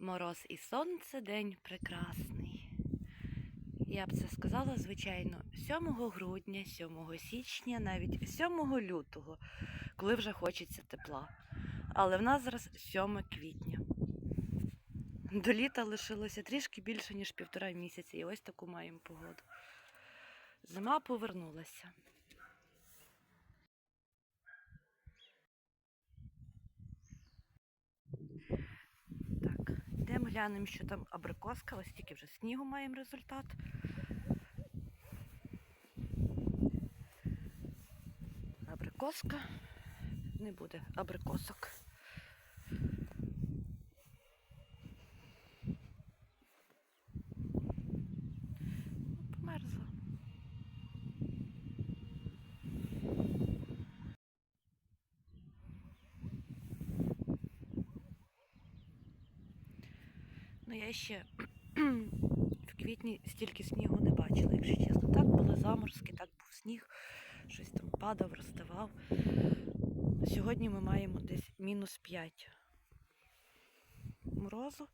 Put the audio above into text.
Мороз і сонце день прекрасний. Я б це сказала, звичайно, 7 грудня, 7 січня, навіть 7 лютого, коли вже хочеться тепла. Але в нас зараз 7 квітня. До літа лишилося трішки більше, ніж півтора місяці, і ось таку маємо погоду. Зима повернулася. Глянемо, що там абрикоска. Ось тільки вже снігу маємо результат. Абрикоска. Не буде абрикосок. Ну, Померзла. Ну, я ще в квітні стільки снігу не бачила, якщо чесно. Так були заморозки, так був сніг, щось там падав, розставав. Сьогодні ми маємо десь мінус 5 морозу.